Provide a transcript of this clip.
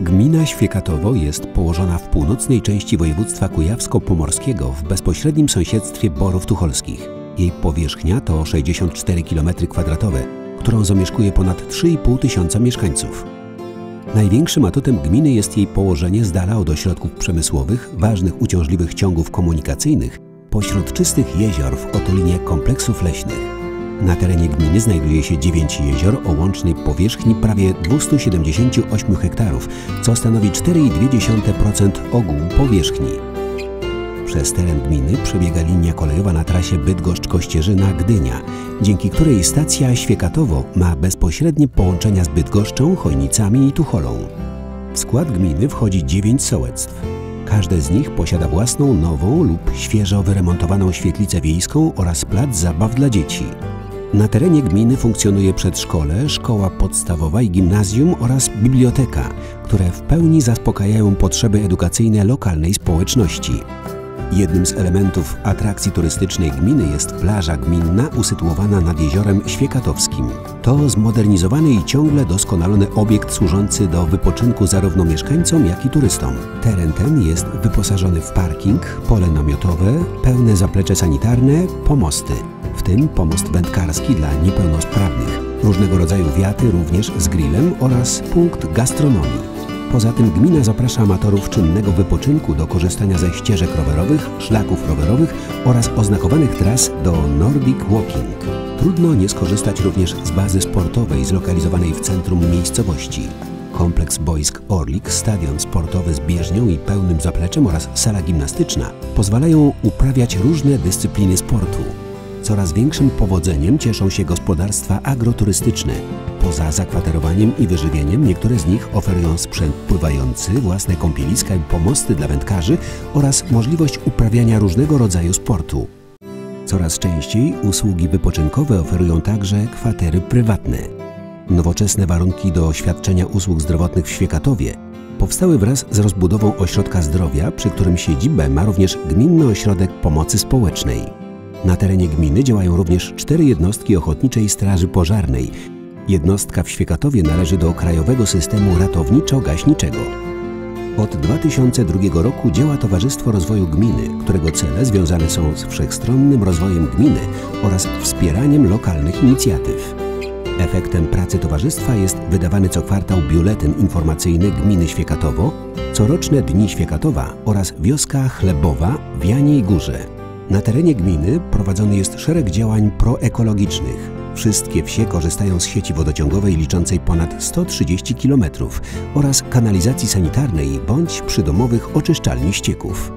Gmina Świekatowo jest położona w północnej części województwa kujawsko-pomorskiego w bezpośrednim sąsiedztwie Borów Tucholskich. Jej powierzchnia to 64 km2, którą zamieszkuje ponad 3,5 tysiąca mieszkańców. Największym atutem gminy jest jej położenie z dala od ośrodków przemysłowych, ważnych uciążliwych ciągów komunikacyjnych, pośród czystych jezior w otulinie kompleksów leśnych. Na terenie gminy znajduje się 9 jezior o łącznej powierzchni prawie 278 hektarów, co stanowi 4,2% ogółu powierzchni. Przez teren gminy przebiega linia kolejowa na trasie Bydgoszcz-Kościerzyna-Gdynia, dzięki której stacja Świekatowo ma bezpośrednie połączenia z Bydgoszczą, Chojnicami i Tucholą. W skład gminy wchodzi 9 sołectw. Każde z nich posiada własną, nową lub świeżo wyremontowaną świetlicę wiejską oraz plac zabaw dla dzieci. Na terenie gminy funkcjonuje przedszkole, szkoła podstawowa i gimnazjum oraz biblioteka, które w pełni zaspokajają potrzeby edukacyjne lokalnej społeczności. Jednym z elementów atrakcji turystycznej gminy jest plaża gminna usytuowana nad jeziorem Świekatowskim. To zmodernizowany i ciągle doskonalony obiekt służący do wypoczynku zarówno mieszkańcom, jak i turystom. Teren ten jest wyposażony w parking, pole namiotowe, pełne zaplecze sanitarne, pomosty tym pomost wędkarski dla niepełnosprawnych, różnego rodzaju wiaty również z grillem oraz punkt gastronomii. Poza tym gmina zaprasza amatorów czynnego wypoczynku do korzystania ze ścieżek rowerowych, szlaków rowerowych oraz oznakowanych tras do Nordic Walking. Trudno nie skorzystać również z bazy sportowej zlokalizowanej w centrum miejscowości. Kompleks boisk Orlik, stadion sportowy z bieżnią i pełnym zapleczem oraz sala gimnastyczna pozwalają uprawiać różne dyscypliny sportu. Coraz większym powodzeniem cieszą się gospodarstwa agroturystyczne. Poza zakwaterowaniem i wyżywieniem niektóre z nich oferują sprzęt pływający, własne kąpieliska i pomosty dla wędkarzy oraz możliwość uprawiania różnego rodzaju sportu. Coraz częściej usługi wypoczynkowe oferują także kwatery prywatne. Nowoczesne warunki do świadczenia usług zdrowotnych w Świekatowie powstały wraz z rozbudową ośrodka zdrowia, przy którym siedzibę ma również Gminny Ośrodek Pomocy Społecznej. Na terenie gminy działają również cztery jednostki Ochotniczej Straży Pożarnej. Jednostka w Świekatowie należy do Krajowego Systemu Ratowniczo-Gaśniczego. Od 2002 roku działa Towarzystwo Rozwoju Gminy, którego cele związane są z wszechstronnym rozwojem gminy oraz wspieraniem lokalnych inicjatyw. Efektem pracy towarzystwa jest wydawany co kwartał biuletyn informacyjny Gminy Świekatowo, coroczne Dni Świekatowa oraz wioska chlebowa w Janiej Górze. Na terenie gminy prowadzony jest szereg działań proekologicznych. Wszystkie wsie korzystają z sieci wodociągowej liczącej ponad 130 km oraz kanalizacji sanitarnej bądź przydomowych oczyszczalni ścieków.